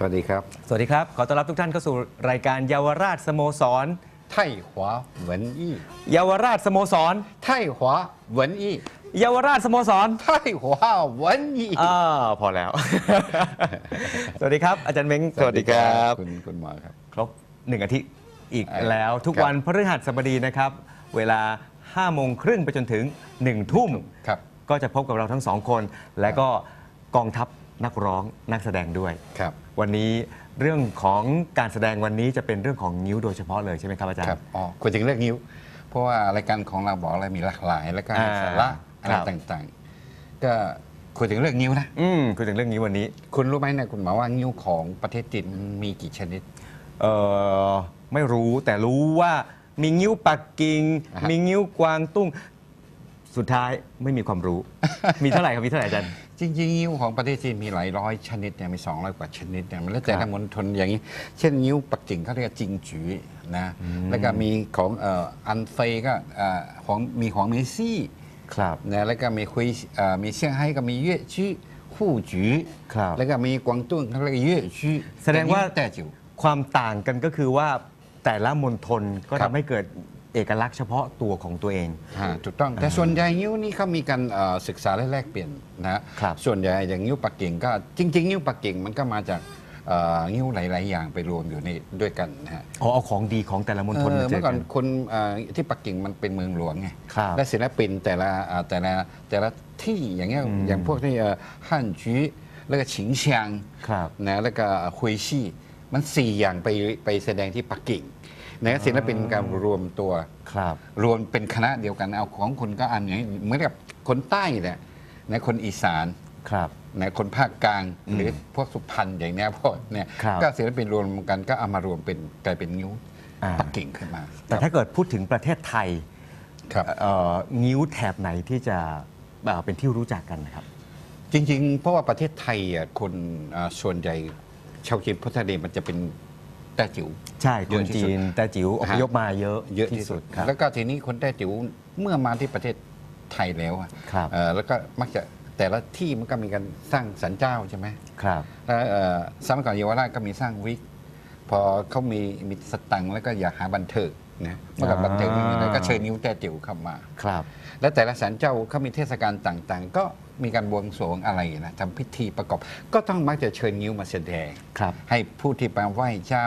สวัสดีครับ สวัสดีครับ ขอต้อนรับทุกท่านเข้าสู่รายการเยาวราชสโมสร ไทหวาเหวินอี้เยาวราชสโมสร ไทหวาเหวินอี้เยาวราชสโมสรไทหวาเหวินอี้อ่าพอแล้ว สวัสดีครับ อาจารย์เม้งคุณคุณหมอครับ ครบหนึ่งอาทิตย์อีกเอ่อแล้วทุกครับวันพฤหัสบดีนะครับ เวลา5โมงครึ่งไปจนถึง1ทุ่ม ครับ ก็จะพบกับเราทั้งสองคน และก็กองทัพ นักร้องนักแสดงด้วย ครับ วันนี้เรื่องของการแสดงวันนี้จะเป็นเรื่องของนิ้วโดยเฉพาะเลยใช่ไหมครับอาจารครับย์อ๋อคุยถึงเรื่องนิ้ว เพราะว่ารายการของเราบอกอะไรมีหลากหลาย แล้วก็มีอ่าสาระอะไรครับ ต่างๆ ก็คุยถึงเรื่องนิ้วนะ อืมคุยถึงเรื่องนี้วันนี้คุณรู้ไหมเนี่ยคุณหมอว่านิ้วของประเทศจีนมีกี่ชนิด เออไม่รู้แต่รู้ว่ามีงิ้วปักกิ่งอ่าฮะ มีงิ้วกวางตุ้ง สุดท้ายไม่มีความรู้ มีเท่าไหร่ครับมีเท่าไหร่อาจารย์ จริงๆ นิ้วของประเทศจีนมีหลายร้อยชนิดเนี่ยมี200 กว่าชนิดเนี่ยมันแล้วแต่ครัละบมณฑลอย่างนี้ เช่นนิ้วปักกิ่งเขาเรียกจิงจือนะแล้วก็มีของเอ่ออันเฟยก็เอ่อของมีของเมซี่ครับนะแล้วก็มีคุยเอ่อมีเซี่ยงไฮ้ก็มีเย่ชื่อฮู่จือครับแล้วก็มีกวางตุ้งเขาเรียกเย่ชื่อแสดงว่าแต่จิ๋วความต่างกันก็คือว่าแต่ละมณฑลก็ครัทำบให้เกิด เอกลักษณ์เฉพาะตัวของตัวเองอ่าถูกต้องแต่ส่วนใหญ่นิ้วนี่เขามีการเอ่อศึกษาและแลกเปลี่ยนนะฮะครับ ส่วนใหญ่อย่างนิ้วปักกิ่งก็จริง ๆ นิ้วปักกิ่งมันก็มาจากเอ่อนิ้วหลาย ๆ อย่างไปรวมอยู่ในด้วยกันนะฮะอ๋อเอาของดีของแต่ละมณฑลเอมาอเจเมื่ออก่กัอนน คนเอ่อที่ปักกิ่งมันเป็นเมืองหลวงไงครับและศิลปินแต่ละอ่าแต่ละแต่ละที่อย่างเงี้ยอืมอย่างพวกที่เอ่อฮั่นจีแล้วก็ฉิงเชียงครับ นะแล้วก็ฮุยชี่มันสี่อย่างไปไปแสดงที่ปักกิ่ง นะศิลปินการรวมตัวครับ รวมเป็นคณะเดียวกันเอาของคุณก็อันอย่างนี้เหมือนกับคนใต้เนี่ยนะคนอีสานครับนะคนภาคกลางอืมหรือพวกสุพรรณอย่างเนี้ยพวกเนี่ยครับก็ศิลปินรวมกันก็เอามารวมเป็นกลายเป็นนิ้วอ่าปักกิ่งขึ้นมา แต่ถ้าเกิดพูดถึงประเทศไทยครับเอ่องิ้วแถบไหนที่จะเอ่อเป็นที่รู้จักกันนะครับ จริง ๆ เพราะว่าประเทศไทยอะคนอ่าส่วนใหญ่ชาวจีนพุทธเดชมันจะเป็น แต้จิ๋ว ใช่เยคอะนที่จีสุดนแต่จิ๋วอพยพมาเยอะเยอะที่สุดครับ แล้วก็ทีนี้คนแต้จิ๋วเมื่อมาที่ประเทศไทยแล้วอะครับ เอ่อแล้วก็มักจะแต่ละที่มันก็มีการสร้างสันเจ้าใช่ไหมครับ แล้วเอ่อสมัยก่อนเยาวราชก็มีสร้างวิก พอเขามีมีสตังค์แล้วก็อยากหาบันเทิงนะเมื่อก่อนอ่า บันเทิงไม่มีแล้วก็เชิญนิ้วแต่จิ๋วเข้ามา ครับ และแต่ละศาลเจ้าเขามีเทศกาลต่างๆ ก็ มีการบวงสรวงอะไรนะทำพิธีประกอบ ก็ต้องมักจะเชิญนิ้วมาแสดง ครับให้ผู้ที่ไปไหว้เจ้า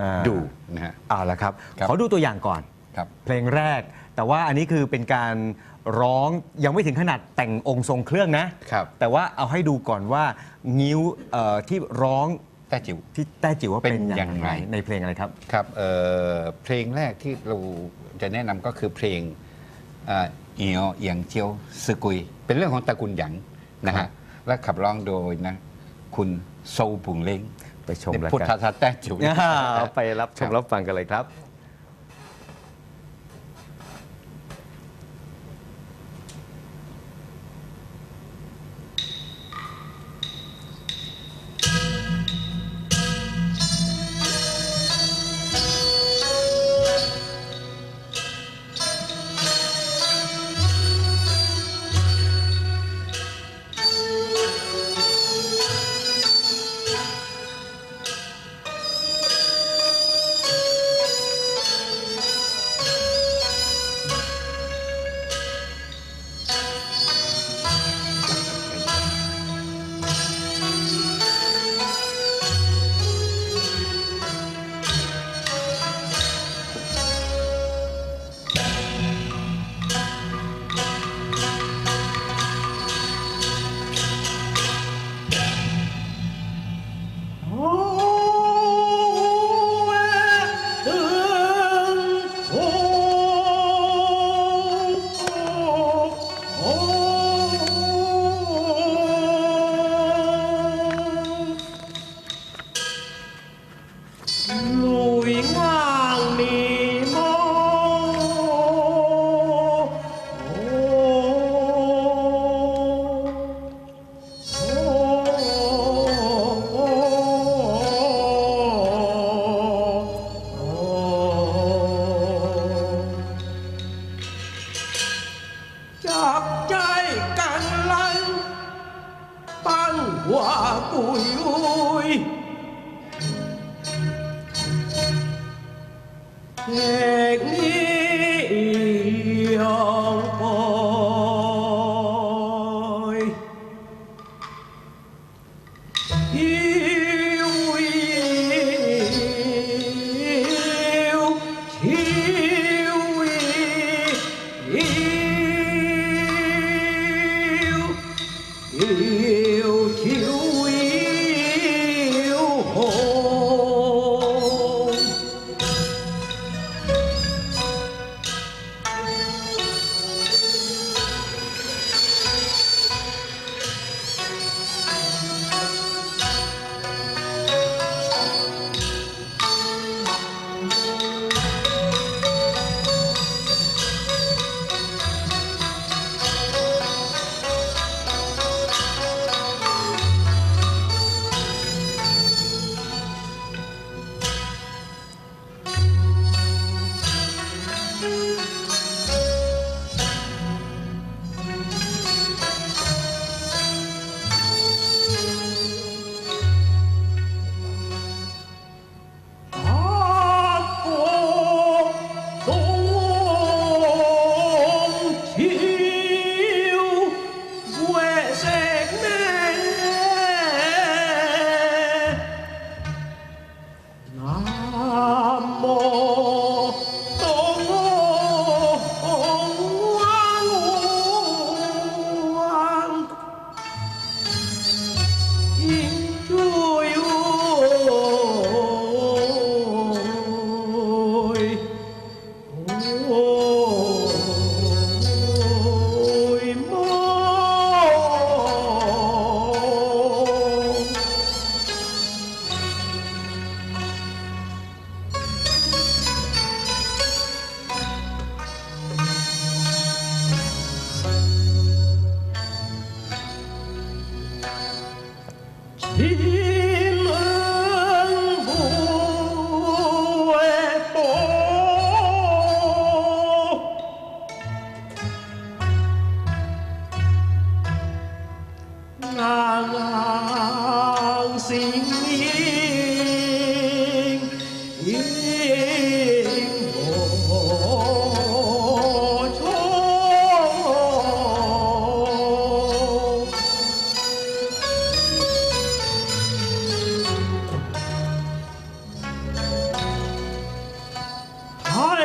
อ่าดูนะฮะ เอาละครับ ครับ ขอดูตัวอย่างก่อน ครับ เพลงแรก แต่ว่าอันนี้คือเป็นการร้องยังไม่ถึงขนาดแต่งองค์ทรงเครื่องนะ ครับ แต่ว่าเอาให้ดูก่อนว่างิ้วเอ่อที่ร้องแต่จิ๋ว ที่แต้จิ๋วว่าเป็นเป็นอยัย่างงไรไงในเพลงอะไรครับ ครับเอ่อเพลงแรกที่เราจะแนะนำก็คือเพลงอ่า เอียวเอียงเจียวสกุย เป็นเรื่องของตระกูลหยางนะครัฮะบและขับร้องโดยนะคุณโซบุงเล้งไปชมแล้วพุทกันธาแต้จิ๋วอ่าไปรับชมรับฟังกันเลยครับ make me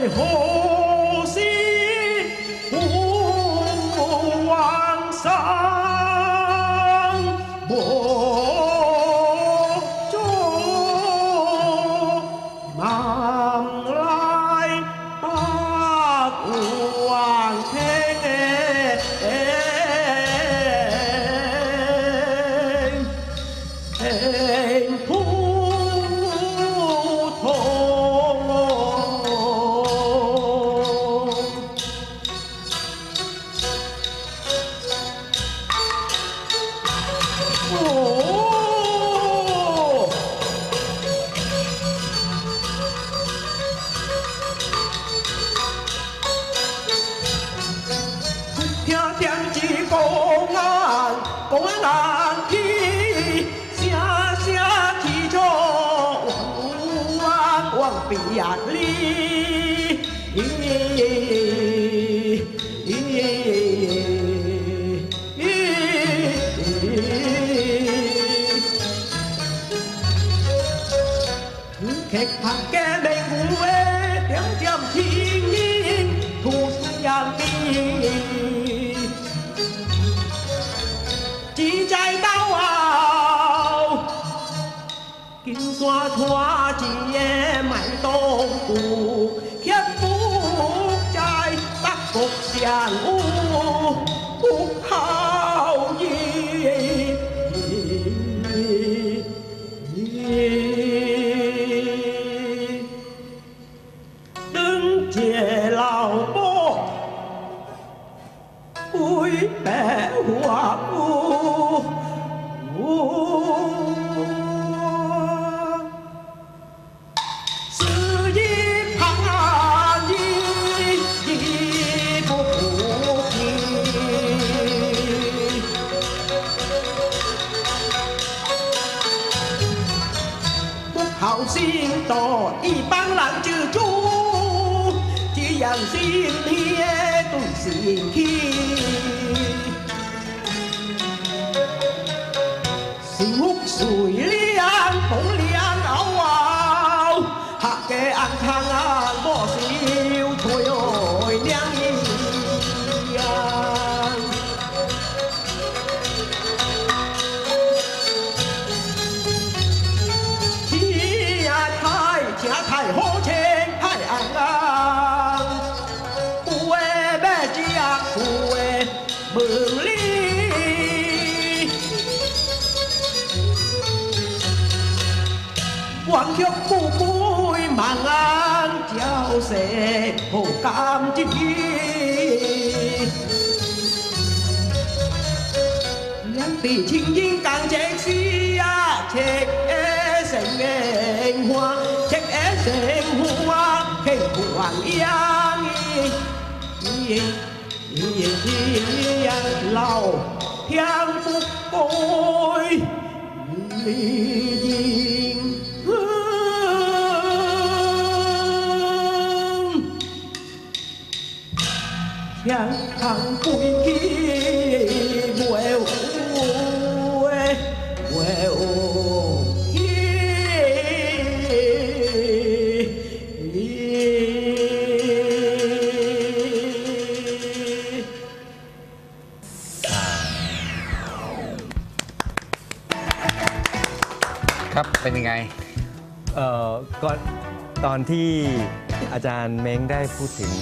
对红 เข็กผัแก้ได้เวเตียงเตีมทิ้งถูกสัญญดีจีใจเต้าเอากินสัวถั่ว 推百花不误只因不一番兰芝住只要心贴肚心贴水里，风里安，牛啊，下个安康。弯曲富贵万安，交社好感激。两地情缘更直丝啊，赤嘅成嘅花，赤嘅成花，庆还央意，老香不归， ครับ เป็นยังไง เอ่อก็ตอนที่อาจารย์เม้งได้พูดถึง